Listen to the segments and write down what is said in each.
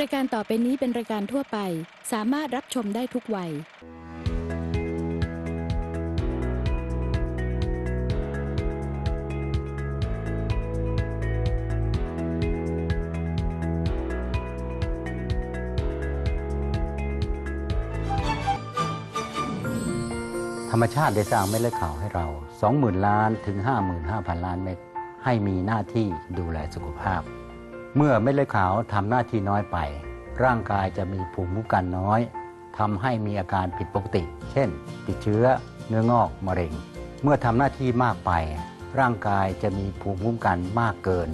รายการต่อไปนี้เป็นรายการทั่วไป สามารถรับชมได้ทุกวัย ธรรมชาติได้สร้างเม็ดเลือดขาวให้เรา 20,000 ล้านถึง 55,000 ล้านเม็ดให้มีหน้าที่ดูแลสุขภาพ เมื่อเม็ดเลือดขาวทำหน้าที่น้อยไป ร่างกายจะมีภูมิคุ้มกันน้อยทำให้มีอาการผิดปกติ เช่น ติดเชื้อ เนื้องอกมะเร็ง เมื่อทำหน้าที่มากไป ร่างกายจะมีภูมิคุ้มกันมากเกิน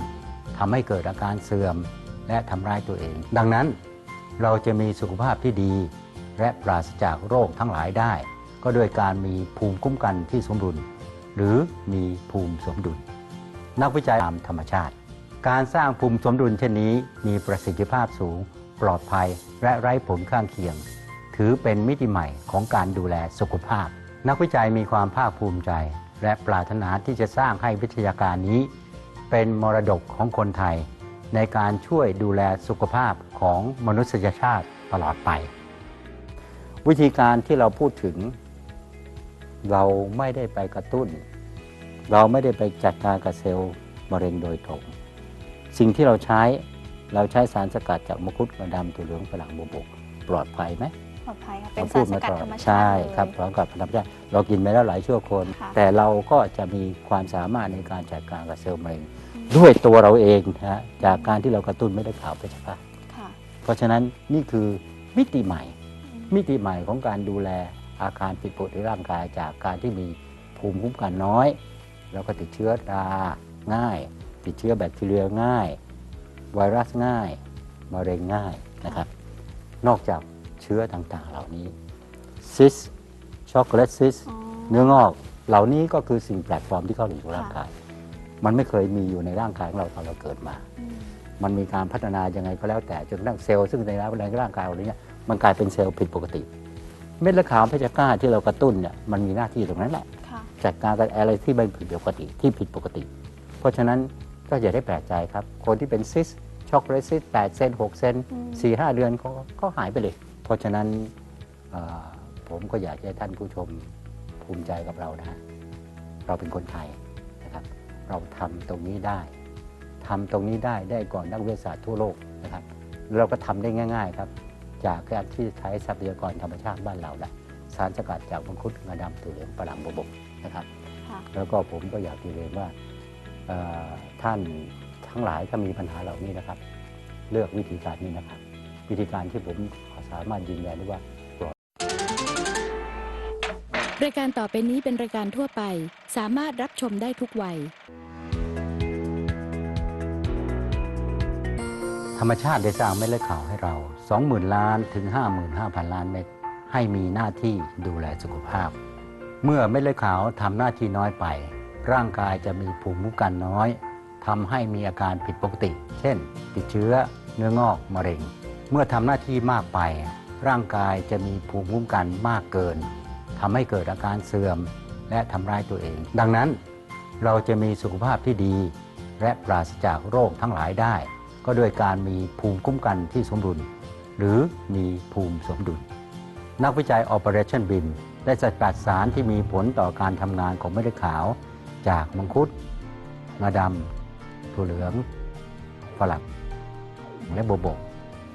ทำให้เกิดอาการเสื่อมและทำร้ายตัวเอง ดังนั้น เราจะมีสุขภาพที่ดี และปราศจากโรคทั้งหลายได้ ก็โดยการมีภูมิคุ้มกันที่สมดุล หรือมีภูมิสมดุล นักวิจัยตามธรรมชาติ การสร้างภูมิสมดุลเช่นนี้มีประสิทธิภาพสูง ปลอดภัยและไร้ผลข้างเคียง ถือเป็นมิติใหม่ของการดูแลสุขภาพ นักวิจัยมีความภาคภูมิใจ และปรารถนาที่จะสร้างให้วิทยาการนี้ เป็นมรดกของคนไทย ในการช่วยดูแลสุขภาพของมนุษยชาติตลอดไป วิธีการที่เราพูดถึง เราไม่ได้ไปกระตุ้น เราไม่ได้ไปจัดการกับเซลล์มะเร็งโดยตรง สิ่งที่เราใช้เราใช้สารสกัดจากมะคุดกระดำถั่วเหลืองฝรั่งบวบกปลอดภัยไหมปลอดภัยค่ะเป็นพูสารสกัดตลอธรรมชาติใช่เลยครับพร้อมกับธรรมชาติเรากินไปแล้วหลายชั่วคนค่ะแต่เราก็จะมีความสามารถในการจัดการกับเซลล์มะเร็งด้วยตัวเราเองนะฮะจากการที่เรากระตุ้นไม่ได้ข่าวไปใช่ปะค่ะเพราะฉะนั้นนี่คือมิติใหม่ มิติใหม่ของการดูแลอาการผิดปกติในร่างกายจากการที่มีภูมิคุ้มกันน้อย แล้วก็ติดเชื้อราง่าย ติดเชื้อแบคทีเรียง่าย ไวรัสง่ายมะเร็งง่ายนะครับ นอกจากเชื้อต่างๆ เหล่านี้ซิสช็อกโกแลตซิสอ๋อเนื้องอกเหล่านี้ก็คือสิ่งแปลกปลอมที่เข้าสู่ร่างค่ะกาย มันไม่เคยมีอยู่ในร่างกายของเราตอนเราเกิดมาอืมมันมีการพัฒนายังไงก็แล้วแต่จนกระทั่งเซลล์ซึ่งในร่างกายเราเนี่ยมันกลายเป็นเซลล์ผิดปกติ เม็ดเลือดขาวเพชฌฆาตที่เรากระตุ้นเนี่ยมันมีหน้าที่ตรงนั้นแหละค่ะจัดการกับอะไรที่มันผิดปกติที่ผิดปกติ เพราะฉะนั้น ก็อย่าได้แปลกใจครับ คนที่เป็นซิสช็อกโกแลตซิส8เซน6เซนอืม4 5เดือนก็ก็หายไปเลย เพราะฉะนั้นเอ่อผมก็อยากให้ท่านผู้ชมภูมิใจกับเรานะฮะเราเป็นคนไทยนะครับ เราทำตรงนี้ได้ทำตรงนี้ได้ได้ก่อนนักวิทยาศาสตร์ทั่วโลกนะครับแล้วเราก็ทำได้ง่าย ๆครับ จากการที่ใช้ทรัพยากรธรรมชาติบ้านเราแหละสารสกัดจากมังคุดงาดำถั่วเหลืองฝรั่งบวบกนะครับค่ะแล้วแล้วก็ผมก็อยากเรียนว่าเอ่อ ท่านทั้งหลายถ้ามีปัญหาเหล่านี้นะครับ เลือกวิธีการนี้นะครับ วิธีการที่ผมสามารถยืนยันได้ว่า รายการต่อไปนี้เป็นรายการทั่วไป สามารถรับชมได้ทุกวัย ธรรมชาติได้สร้างเม็ดเลือดขาวให้เรา 20,000 ล้านถึง 55,000 ล้านเม็ดให้มีหน้าที่ดูแลสุขภาพ เมื่อเม็ดเลือดขาวทำหน้าที่น้อยไป ร่างกายจะมีภูมิคุ้มกันน้อยทำให้มีอาการผิดปกติ เช่น ติดเชื้อ เนื้องอกมะเร็ง เมื่อทำหน้าที่มากไป ร่างกายจะมีภูมิคุ้มกันมากเกินทำให้เกิดอาการเสื่อมและทำร้ายตัวเอง ดังนั้น เราจะมีสุขภาพที่ดี และปราศจากโรคทั้งหลายได้ ก็โดยการมีภูมิคุ้มกันที่สมดุล หรือมีภูมิสมดุล นักวิจัย Operation BIM ได้สกัดสารที่มีผลต่อการทำงานของเม็ดเลือดขาว จากมังคุดงาดำถั่วเหลืองฝรั่งและโบบก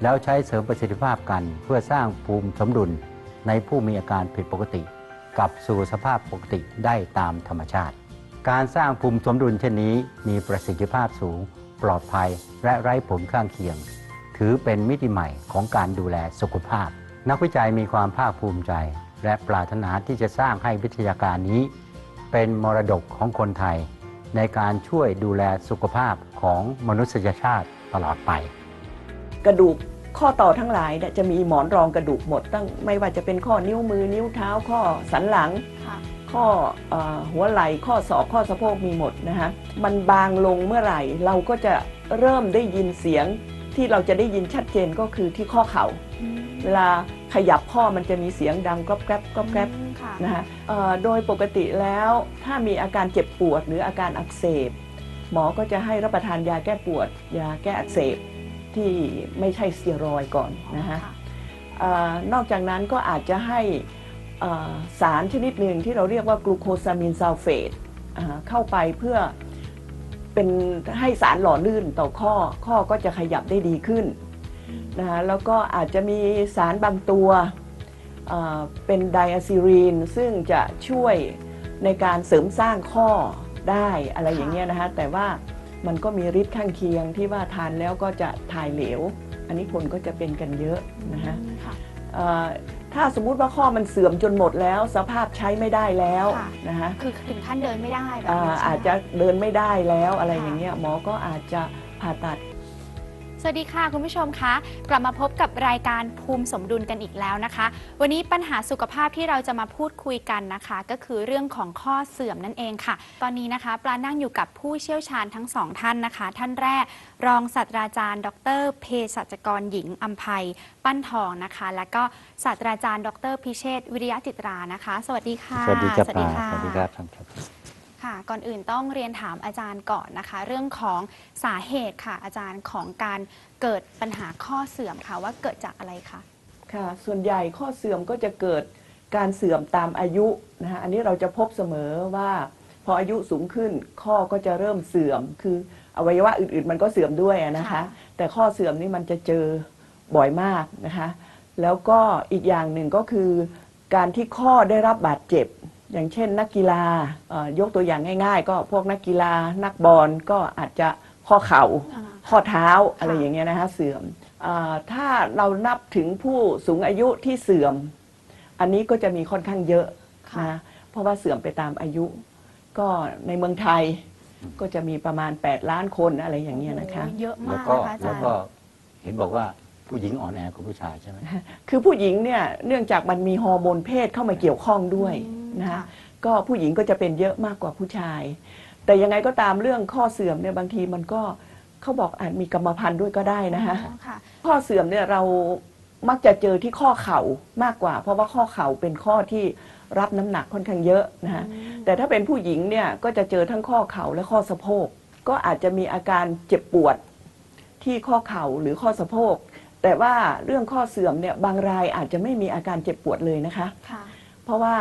แล้วใช้เสริมประสิทธิภาพกันเพื่อสร้างภูมิสมดุลในผู้มีอาการผิดปกติกลับสู่สภาพปกติได้ตามธรรมชาติ การสร้างภูมิสมดุลเช่นนี้มีประสิทธิภาพสูง ปลอดภัยและไร้ผลข้างเคียง ถือเป็นมิติใหม่ของการดูแลสุขภาพ นักวิจัยมีความภาคภูมิใจ และปรารถนาที่จะสร้างให้วิทยาการนี้ เป็นมรดกของคนไทย ในการช่วยดูแลสุขภาพของมนุษยชาติตลอดไป กระดูกข้อต่อทั้งหลายเนี่ยจะมีหมอนรองกระดูกหมดตั้งไม่ว่าจะเป็นข้อนิ้วมือนิ้วเท้าข้อสันหลังค่ะข้อเออหัวไหล่ข้อศอกข้อสะโพกมีหมดนะฮะมันบางลงเมื่อไหร่ เราก็จะเริ่มได้ยินเสียงที่เราจะได้ยินชัดเจนก็คือที่ข้อเข่าเวลาขยับข้อมันจะมีเสียงดังกรอบแกรบกรอบแกรบอืมค่ะ นะฮะเอ่อโดยปกติแล้วถ้ามีอาการเจ็บปวดหรืออาการอักเสบ หมอก็จะให้รับประทานยาแก้ปวด ยาแก้อักเสบทที่ไม่ใช่สเตียรอยด์ก่อนนะฮะค่เออนอกจากนั้นก็อาจจะให้เอ่อสารชนิดหนึ่งที่เราเรียกว่ากลูโคซามินซัลเฟตอ่าเข้าไปเพื่อเป็นให้สารหล่อลื่นต่อข้อข้อก็จะขยับได้ดีขึ้นนะคะแล้วก็อาจจะมีสารบางตัว เอ่อเป็นไดอะซิรีนซึ่งจะช่วยในการเสริมสร้างข้อได้อะไรอย่างเงี้ยนะคะแต่ว่ามันก็มีฤทธิ์ข้างเคียงที่ว่าทานแล้วก็จะถ่ายเหลว อันนี้คนก็จะเป็นกันเยอะนะฮะอืมค่ะเอ่อถ้าสมมุติว่าข้อมันเสื่อมจนหมดแล้ว สภาพใช้ไม่ได้แล้วค่ะนะฮะคือถึงขั้นเดินไม่ได้แบบอ่านี้ใช่ไหมอาจจะเดินไม่ได้แล้วอะไรค่ะอย่างเงี้ยหมอก็อาจจะผ่าตัด สวัสดีค่ะคุณผู้ชมคะกลับมาพบกับรายการภูมิสมดุลกันอีกแล้วนะคะ วันนี้ปัญหาสุขภาพที่เราจะมาพูดคุยกันนะคะ ก็คือเรื่องของข้อเสื่อมนั่นเองค่ะ ตอนนี้นะคะปลานั่งอยู่กับผู้เชี่ยวชาญทั้งสองท่านนะคะ ท่านแรก รองศาสตราจารย์ ดรเภสัชกรหญิงอัมภัยปั้นทองนะคะ และก็ศาสตราจารย์ ดรพิเชษฐ์วิริยะจิตรานะคะ สวัสดีค่ะ สวัสดีครับสวัสดีป้าค่ะสวัสดีครับท่านครับ ค่ะ ก่อนอื่นต้องเรียนถามอาจารย์ก่อนนะคะ เรื่องของสาเหตุค่ะ อาจารย์ของการเกิดปัญหาข้อเสื่อมค่ะ ว่าเกิดจากอะไรคะค่ะ ส่วนใหญ่ข้อเสื่อมก็จะเกิดการเสื่อมตามอายุนะฮะอันนี้เราจะพบเสมอว่าพออายุสูงขึ้นข้อก็จะเริ่มเสื่อม คืออวัยวะอื่นๆ มันก็เสื่อมด้วยอะนะคะค่ะแต่ข้อเสื่อมนี่มันจะเจอบ่อยมากนะคะ แล้วก็อีกอย่างหนึ่งก็คือ การที่ข้อได้รับบาดเจ็บ อย่างเช่นนักกีฬาเอ่อยกตัวอย่างง่าย ๆ ก็พวกนักกีฬานักบอลก็อาจจะข้อเข่าอ่าข้อเท้าอะไรค่ะอย่างเงี้ยนะคะเสื่อมอาถ้าเรานับถึงผู้สูงอายุที่เสื่อม อันนี้ก็จะมีค่อนข้างเยอะค่ะนะเพราะว่าเสื่อมไปตามอายุ ก็ในเมืองไทยก็จะมีประมาณ 8 ล้านคนอะไรอย่างเงี้ยนะคะโอ้โหเยอะแล้วมากก็นะคะอาแล้จาวรย์ก็เห็นบอกว่าผู้หญิงอ่อนแอกว่าผู้ชายใช่ไหมคือผู้หญิงเนี่ยเนื่องจากมันมีฮอร์โมนเพศเข้ามาเกี่ยวข้องด้วยอืม นะคะค่ะก็ผู้หญิงก็จะเป็นเยอะมากกว่าผู้ชาย แต่ยังไงก็ตามเรื่องข้อเสื่อมเนี่ยบางทีมันก็เขาบอกอาจมีกรรมพันธุ์ด้วยก็ได้นะคะอ๋อค่ะ ข้อเสื่อมเนี่ยเรามักจะเจอที่ข้อเข่ามากกว่า เพราะว่าข้อเข่าเป็นข้อที่รับน้ำหนักค่อนข้างเยอะนะฮะอืมแต่ถ้าเป็นผู้หญิงเนี่ยก็จะเจอทั้งข้อเข่าและข้อสะโพก ก็อาจจะมีอาการเจ็บปวดที่ข้อเข่าหรือข้อสะโพก แต่ว่าเรื่องข้อเสื่อมเนี่ยบางรายอาจจะไม่มีอาการเจ็บปวดเลยนะคะ ค่ะ เพราะว่า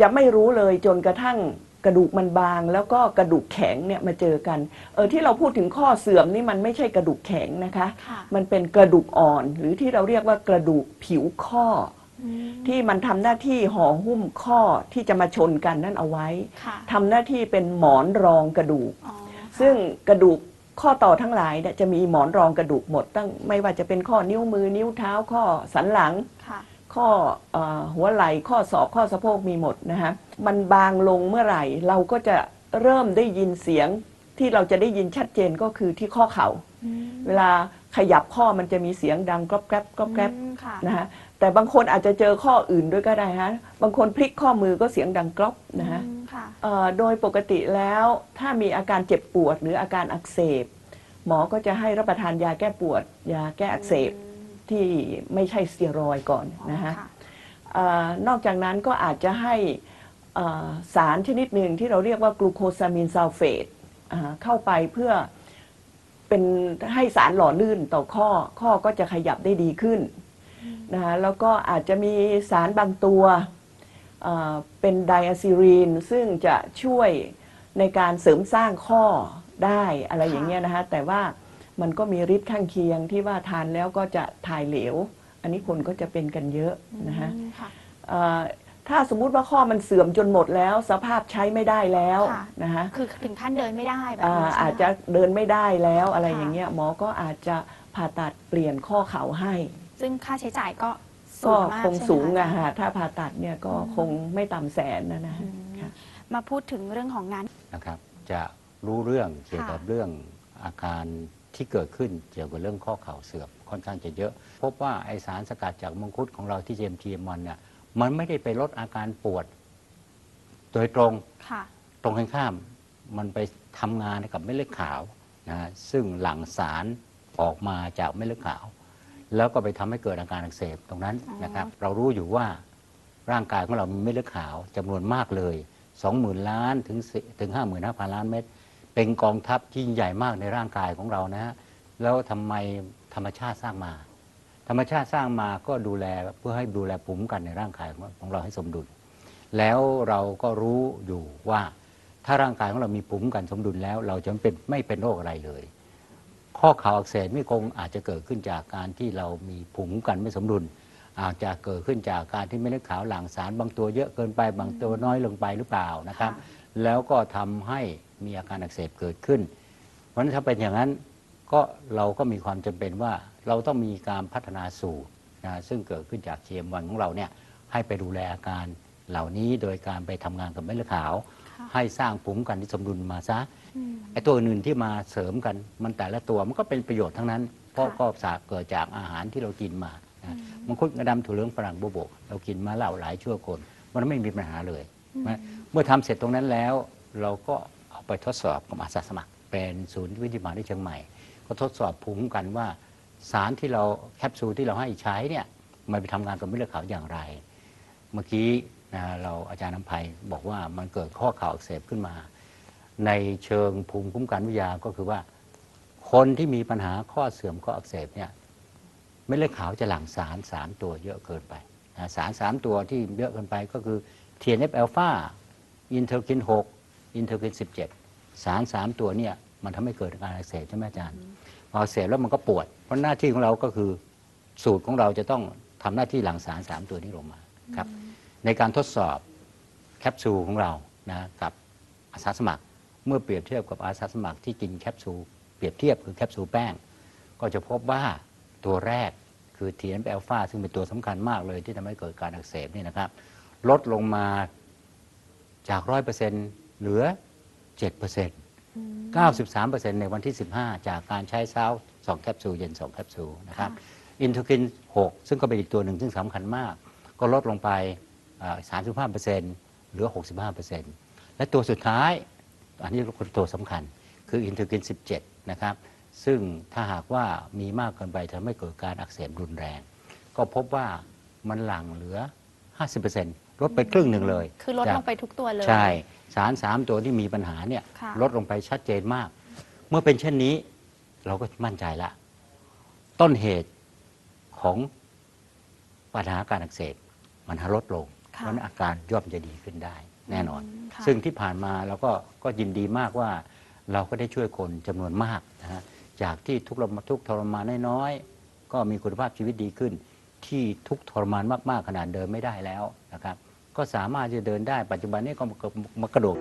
จะไม่รู้เลยจนกระทั่งกระดูกมันบาง แล้วก็กระดูกแข็งเนี่ยมาเจอกันเออที่เราพูดถึงข้อเสื่อมนี่มันไม่ใช่กระดูกแข็งนะคะ ค่ะ มันเป็นกระดูกอ่อน หรือที่เราเรียกว่ากระดูกผิวข้อ อืมที่มันทำหน้าที่ห่อหุ้มข้อที่จะมาชนกันนั่นเอาไว้ค่ะทำหน้าที่เป็นหมอนรองกระดูก อ๋อซึ่งกระดูกข้อต่อทั้งหลายเนี่ยจะมีหมอนรองกระดูกหมดตั้งไม่ว่าจะเป็นข้อนิ้วมือนิ้วเท้าข้อสันหลัง ค่ะ ข้อเออหัวไหล่ข้อศอกข้อสะโพกมีหมดนะฮะมันบางลงเมื่อไหร่ เราก็จะเริ่มได้ยินเสียงที่เราจะได้ยินชัดเจนก็คือที่ข้อเข่าอืมเวลาขยับข้อมันจะมีเสียงดังกรอบแกรบกรอบแกรบอืมค่ะนะฮะแต่บางคนอาจจะเจอข้ออื่นด้วยก็ได้ฮะบางคนพลิกข้อมือก็เสียงดังกรอบนะฮะอืมค่ะเอ่อโดยปกติแล้วถ้ามีอาการเจ็บปวดหรืออาการอักเสบ หมอก็จะให้รับประทานยาแก้ปวด ยาแก้อักเสบ ที่ไม่ใช่สเตียรอยด์ก่อนนะฮะค่เออนอกจากนั้นก็อาจจะให้เอ่อสารชนิดหนึ่งที่เราเรียกว่ากลูโคซามินซัลเฟตอ่าเข้าไปเพื่อเป็นให้สารหล่อลื่นต่อข้อข้อก็จะขยับได้ดีขึ้นนะคะแล้วก็อาจจะมีสารบางตัวเอ่อเป็นไดอะซิรีน ซึ่งจะช่วยในการเสริมสร้างข้อได้อะไรอย่างเงี้ยนะคะแต่ว่า มันก็มีฤทธิ์ข้างเคียงที่ว่าทานแล้วก็จะถ่ายเหลว อันนี้คนก็จะเป็นกันเยอะนะคะอืมค่ะเอ่อถ้าสมมุติว่าข้อมันเสื่อมจนหมดแล้ว สภาพใช้ไม่ได้แล้วค่ะนะคะคือถึงขั้นเดินไม่ได้แบบอ่านี้ใช่ไหมอาจจะเดินไม่ได้แล้วอะไรค่ะอย่างเงี้ยหมอก็อาจจะผ่าตัดเปลี่ยนข้อเข่าให้ ซึ่งค่าใช้จ่ายก็สูก็งมากคงใช่ไหมสูงคะอะฮะถ้าผ่าตัดเนี่ยก็คงไม่ต่ำแสนนะนะอืฮะมค่ะมาพูดถึงเรื่องของงานนะครับ จะรู้เรื่องเกี่ยวกับค่ะเรื่องอาการ ที่เกิดขึ้นเกี่ยวกับเรื่องข้อเข่าเสื่อมค่อนข้างจะเยอะ พบว่าไอสารสกัดจากมังคุดของเราที่เจมทีมมันเนี่ยมันไม่ได้ไปลดอาการปวด โดยตรงค่ะตรงกันข้าม มันไปทำงานกับเม็ดเลือดขาวนะฮะซึ่งหลั่งสารออกมาจากเม็ดเลือดขาว แล้วก็ไปทำให้เกิดอาการอักเสบตรงนั้นอ๋อนะครับ เรารู้อยู่ว่าร่างกายของเรามีเม็ดเลือดขาวจำนวนมากเลย 20,000 ล้านถึง10ถึง 55,000 ล้านเม็ด เป็นกองทัพที่ใหญ่มากในร่างกายของเรานะฮะแล้วทำไมธรรมชาติสร้างมา ธรรมชาติสร้างมาก็ดูแลเพื่อให้ดูแลภูมิคุ้มกันในร่างกายของเราให้สมดุล แล้วเราก็รู้อยู่ว่าถ้าร่างกายของเรามีภูมิคุ้มกันสมดุลแล้ว เราจะไม่เป็นไม่เป็นโรคอะไรเลย ข้อเข่าอักเสบไม่คงอาจจะเกิดขึ้นจากการที่เรามีภูมิคุ้มกันไม่สมดุล อาจจะเกิดขึ้นจากการที่เม็ดเลือดขาวหลั่งสาร บางตัวเยอะเกินไปบางตัวน้อยลงไปหรือเปล่านะครับ แล้วก็ทำให้ มีอาการอักเสบเกิดขึ้น เพราะฉะนั้นถ้าเป็นอย่างนั้นก็เราก็มีความจำเป็นว่าเราต้องมีการพัฒนาสูตรนะซึ่งเกิดขึ้นจากเชมวันของเราเนี่ยให้ไปดูแลอาการเหล่านี้โดยการไปทำงานกับเม็ดเลือดขาวค่ะให้สร้างภูมิคุ้มกันที่สมดุลมาซะอืมไอ้ตัวอื่นที่มาเสริมกันมันแต่ละตัวมันก็เป็นประโยชน์ทั้งนั้น เพราะค่ะก็สาเกิดจากอาหารที่เรากินมานะมังคุดกระดำถั่วเหลืองฝรั่งโบวบกเรากินมาแล้วหลายชั่วคน มันไม่มีปัญหาเลยนะเมื่อทำเสร็จตรงนั้นแล้วเราก็เอา ไปทดสอบกับอาสาสมัคร เป็นศูนย์วิทยามาที่เชียงใหม่ ก็ทดสอบภูมิคุ้มกันว่า สารที่เราแคปซูลที่เราให้ใช้เนี่ยมันไปทำงานกับเม็ดเลือดขาวอย่างไร เมื่อกี้นะเราอาจารย์น้ำภัยบอกว่ามันเกิดข้อเข่าอักเสบขึ้นมา ในเชิงภูมิคุ้มกันวิทยาก็คือว่า คนที่มีปัญหาข้อเสื่อมข้ออักเสบเนี่ยเม็ดเลือดขาวจะหลั่งสารสามตัวเยอะเกินไปนะสารสามตัวที่เยอะเกินไปก็คือ TNF อ l p h a อินเทอร์คิน 6 อินเทอร์คิน 17 สารสามตัวเนี่ยมันทำให้เกิดอาการอักเสบใช่ไหมอาจารย์พออักเสบแล้วมันก็ปวด เพราะหน้าที่ของเราก็คือสูตรของเราจะต้องทำหน้าที่หลั่งสารสามตัวนี้ลงมาครับในการทดสอบแคปซูลของเรานะกับอาสาสมัครเมื่อเปรียบเทียบกับอาสาสมัครที่กินแคปซูลเปรียบเทียบคือแคปซูลแป้ง ก็จะพบว่าตัวแรกคือ TNF อ l p h a ซึ่งเป็นตัวสำคัญมากเลยที่ทำให้เกิดการอักเสบนี่นะครับ ลดลงมาจาก100%เหลือ 7% 93%ในวันที่ 15 จากการใช้เช้า 2 แคปซูลเย็น 2 แคปซูลนะครับอินเทอร์กิน 6 ซึ่งก็เป็นอีกตัวหนึ่งซึ่งสำคัญมาก ก็ลดลงไปอ่า35%เหลือ 65%และตัวสุดท้าย อันนี้เป็นตัวสำคัญคืออินเทอร์กิน 17 นะครับ ซึ่งถ้าหากว่ามีมากเกินไปทำให้เกิดการอักเสบรุนแรง ก็พบว่ามันหลั่งเหลือ 50% ลดไปครึ่งหนึ่งเลยคือลดจากลงไปทุกตัวเลยใช่สารสามตัวที่มีปัญหาเนี่ยค่ะลดลงไปชัดเจนมาก เมื่อเป็นเช่นนี้เราก็มั่นใจละ ต้นเหตุของปัญหาการอักเสบมันลดลงเพค่ะราะฉะนั้นอาการย่อมจะดีขึ้นได้แน่นอนมค่ะซึ่งที่ผ่านมาเราก็ก็ยินดีมากว่าเราก็ได้ช่วยคนจำนวนมากนะฮะจากที่ทุกข์ระทุกข์ทรมานน้อยๆก็มีคุณภาพชีวิตดีขึ้น ที่ทุกข์ทรมานมากๆขนาดเดินไม่ได้แล้ว นะครับก็สามารถจะเดินได้ปัจจุบันนี้ก็มากระโดด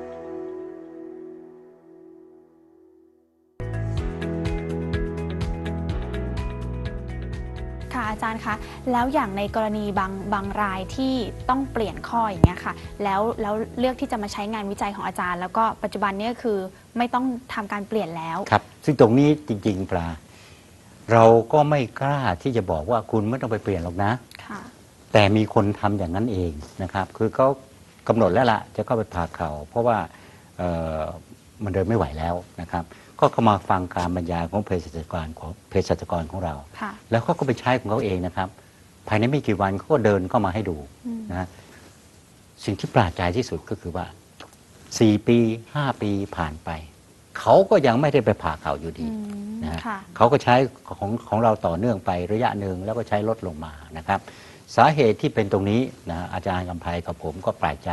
ค่ะอาจารย์คะแล้วอย่างในกรณีบางบางรายที่ต้องเปลี่ยนข้ออย่างเงี้ยค่ะแล้วแล้วเลือกที่จะมาใช้งานวิจัยของอาจารย์ แล้วก็ปัจจุบันเนี้คือไม่ต้องทำการเปลี่ยนแล้วครับซึ่งตรงนี้จริง ๆปลาเราก็ไม่กล้าที่จะบอกว่าคุณไม่ต้องไปเปลี่ยนหรอกนะค่ะ แต่มีคนทำอย่างนั้นเองนะครับ คือเขากำหนดแล้วละจะเข้าไปผ่าเขา่าเพราะว่าเอ่อมันเดินไม่ไหวแล้วนะครับ ก็เข้ามาฟังการบรรยายของเภสัชกรของเภสัชกรของเราค่ะแล้วเขาก็ไปใช้ของเขาเองนะครับ ภายในไม่กี่วันเขาก็เดินเข้ามาให้ดูอืมนะฮะสิ่งที่ประหลาดใจที่สุดก็คือว่า4ปี5ปีผ่านไป เขาก็ยังไม่ได้ไปผ่าเขาอยู่ดีอืมนะฮะค่ะเขาก็ใช้ของของเราต่อเนื่องไประยะหนึ่งแล้วก็ใช้ลดลงมานะครับ สาเหตุที่เป็นตรงนี้นะอาจารย์กำไพกับผมก็แปลกใจ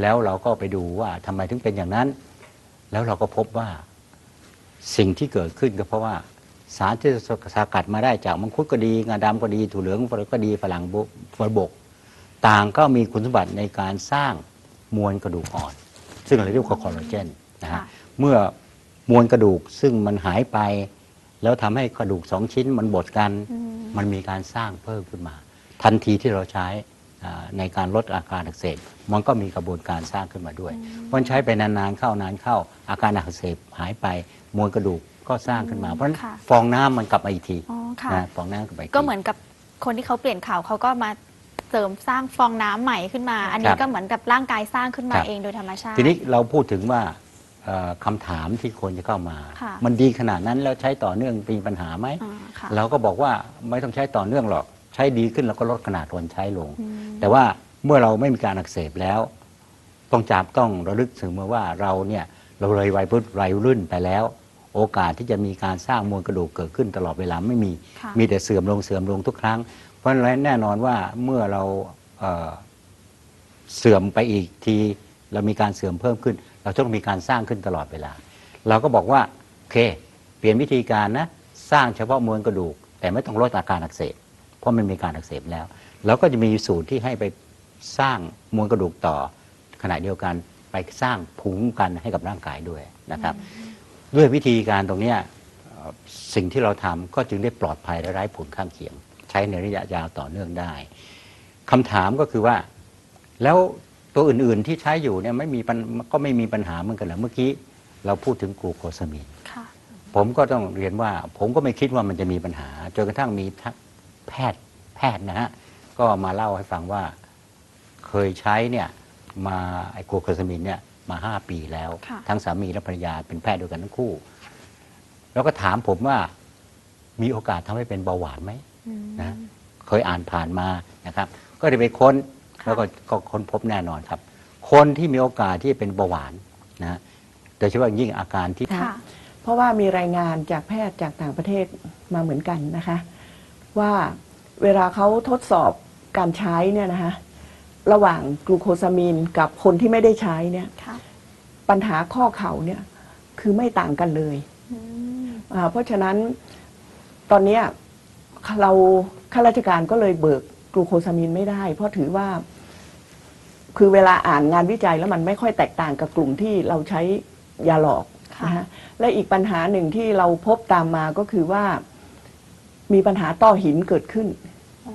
แล้วเราก็ไปดูว่าทำไมถึงเป็นอย่างนั้น แล้วเราก็พบว่าสิ่งที่เกิดขึ้นก็เพราะว่า สารที่สกัดมาได้จากมังคุดก็ดีงาดำก็ดีถั่วเหลืองก็ดีฝรั่งบฝรั่งบก ต่างก็มีคุณสมบัติในการสร้างมวลกระดูกอ่อน ซึ่งเราเรียกว่าคอลลาเจนนะฮะค่ะเมื่อมวลกระดูกซึ่งมันหายไป แล้วทำให้กระดูกสองชิ้นมันบดกันอืมมันมีการสร้างเพิ่มขึ้นมา ทันทีที่เราใช้อ่าในการลดอาการอักเสบมันก็มีกระบวนการสร้างขึ้นมาด้วยเพราะฉะนั้นใช้ไปนานๆเข้านานเข้า อาการอักเสบหายไปมวลกระดูกก็สร้างขึ้นมาเพราะฉะนั้นค่ะฟองน้ำมันกลับมาอีกทีอ๋อค่ะนะฟองน้ำกลับมาอีกทีก็เหมือนกับคนที่เขาเปลี่ยนข่าวเขาก็มาเสริมสร้างฟองน้ำใหม่ขึ้นมา อันคนี้รับก็เหมือนกับร่างกายสร้างขึ้นมาครับเองโดยธรรมชาติ ทีนี้เราพูดถึงว่าเอ่อคำถามที่คนจะเข้ามาค่ะมันดีขนาดนั้นแล้วใช้ต่อเนื่องมีปัญหาไหมอ่าค่ะเราก็บอกว่าไม่ต้องใช้ต่อเนื่องหรอก ใช้ดีขึ้นแล้วก็ลดขนาดวันใช้ลงอืมแต่ว่าเมื่อเราไม่มีการอักเสบแล้ว ต้องจับต้องระลึกถึงมาว่าเราเนี่ยเราเลยวัยรุ่นวัยรุ่นไปแล้ว โอกาสที่จะมีการสร้างมวลกระดูกเกิดขึ้นตลอดเวลาไม่มีค่ะมีแต่เสื่อมลงเสื่อมลงทุกครั้ง เพราะฉะนั้นแน่นอนว่าเมื่อเราเอ่อเสื่อมไปอีกทีเรามีการเสื่อมเพิ่มขึ้น เราต้องมีการสร้างขึ้นตลอดเวลา เราก็บอกว่าโอเค เปลี่ยนวิธีการนะสร้างเฉพาะมวลกระดูก แต่ไม่ต้องลดอาการอักเสบ เพราะมันมีการอักเสบแล้ว แล้วก็จะมีสูตรที่ให้ไปสร้างมวลกระดูกต่อ ขณะเดียวกันไปสร้างภูมิคุ้มกันให้กับร่างกายด้วยนะครับ ด้วยวิธีการตรงเนี้ยเอ่อสิ่งที่เราทำก็จึงได้ปลอดภัยและไร้ผลข้างเคียง ใช้ในระยะยาวต่อเนื่องได้คำถามก็คือว่าแล้วตัวอื่นๆที่ใช้อยู่เนี่ยไม่มีปัญก็ไม่มีปัญหาเหมือนกันเหรอเมื่อกี้เราพูดถึงกลูโคซามีนค่ะผมก็ต้องเรียนว่า ผมก็ไม่คิดว่ามันจะมีปัญหาจนกระทั่งมีทัก แพทย์แพทย์นะฮะก็มาเล่าให้ฟังว่าเคยใช้เนี่ยมาไอ้กลูโคซามินเนี่ยมาห้าปีแล้ว ค่ะ ทั้งสามีและภรรยาเป็นแพทย์ด้วยกันทั้งคู่ แล้วก็ถามผมว่ามีโอกาสทำให้เป็นเบาหวานไหม อืม นะ เคยอ่านผ่านมานะครับ ก็ได้ไปค้นค่ะ แล้วก็ก็ค้นพบแน่นอนครับ คนที่มีโอกาสที่จะเป็นเบาหวานนะโดยเฉพาะยิ่งอาการที่ ค่ะ เพราะว่ามีรายงานจากแพทย์จากต่างประเทศมาเหมือนกันนะคะ ว่าเวลาเขาทดสอบการใช้เนี่ยนะคะระหว่างกลูโคซามีนกับคนที่ไม่ได้ใช้เนี่ยค่ะปัญหาข้อเข่าเนี่ยคือไม่ต่างกันเลยอืมอ่าเพราะฉะนั้นตอนเนี้ยเราข้าราชการก็เลยเบิกกลูโคซามีนไม่ได้ เพราะถือว่า คือเวลาอ่านงานวิจัยแล้วมันไม่ค่อยแตกต่างกับกลุ่มที่เราใช้ยาหลอกค่ะนะฮะและอีกปัญหาหนึ่งที่เราพบตามมาก็คือว่า มีปัญหาต้อหินเกิดขึ้นอ๋อ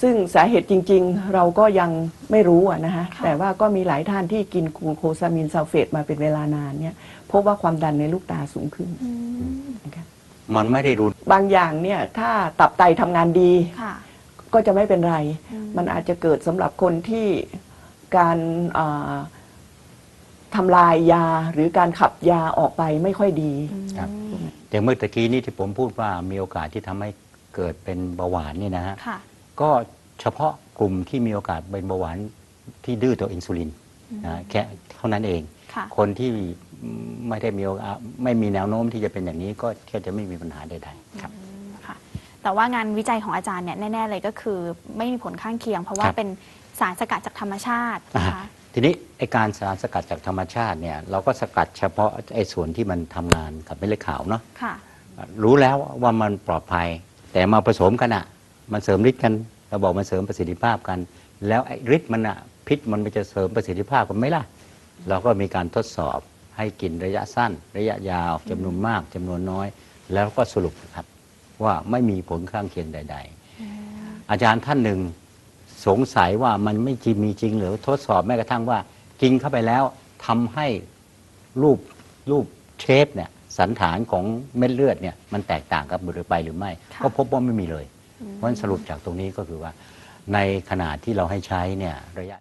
ซึ่งสาเหตุจริง ๆ เราก็ยังไม่รู้อะนะฮะค่ะแต่ว่าก็มีหลายท่านที่กินกลูโคซามินซัลเฟตมาเป็นเวลานานเนี่ยพบว่าความดันในลูกตาสูงขึ้นอืมนะคะมันไม่ได้รุนบางอย่างเนี่ยถ้าตับไตทำงานดีค่ะก็จะไม่เป็นไรอืมันอาจจะเกิดสำหรับคนที่การอ่า ทำลายยาหรือการขับยาออกไปไม่ค่อยดี ครับ อย่างเมื่อตะกี้นี้ที่ผมพูดว่ามีโอกาสที่ทำให้เกิดเป็นเบาหวานเนี่ยนะฮะค่ะ ก็เฉพาะกลุ่มที่มีโอกาสเป็นเบาหวานที่ดื้อต่ออินซูลินนะแค่เท่านั้นเอง ค่ะ คนที่ไม่ได้มีโอกาสไม่มีแนวโน้มที่จะเป็นอย่างนี้ก็แค่จะไม่มีปัญหาใดๆครับ ค่ะ แต่ว่างานวิจัยของอาจารย์เนี่ยแน่ ๆ เลยก็คือไม่มีผลข้างเคียง เพราะว่าครับเป็นสารสกัดจากธรรมชาตินะคะ ทีนี้ไอการสารสกัดจากธรรมชาติเนี่ยเราก็สกัดเฉพาะไอส่วนที่มันทำงานกับเม็ดเลือดขาวเนาะค่ะ รู้แล้วว่ามันปลอดภัย แต่มาผสมกันอะมันเสริมฤทธิ์กันเราบอกมันเสริมประสิทธิภาพกัน แล้วไอ้ฤทธิ์มันอะพิษมันจะเสริมประสิทธิภาพกันไหมล่ะ เราก็มีการทดสอบให้กินระยะสั้น ระยะยาวจำนวนมากจำนวนน้อย แล้วก็สรุปนะครับว่าไม่มีผลข้างเคียงใด ๆ อาจารย์ท่านหนึ่ง สงสัยว่ามันไม่จริงมีจริงหรือทดสอบแม้กระทั่งว่า กินเข้าไปแล้วทำให้รูปรูปเชฟเนี่ยสันฐานของเม็ดเลือดเนี่ยมันแตกต่างกับหรือไปหรือไม่ค่ะก็พบว่าไม่มีเลยเพราะฉะนั้นสรุปจากตรงนี้ก็คือว่า ในขนาดที่เราให้ใช้เนี่ยระยะ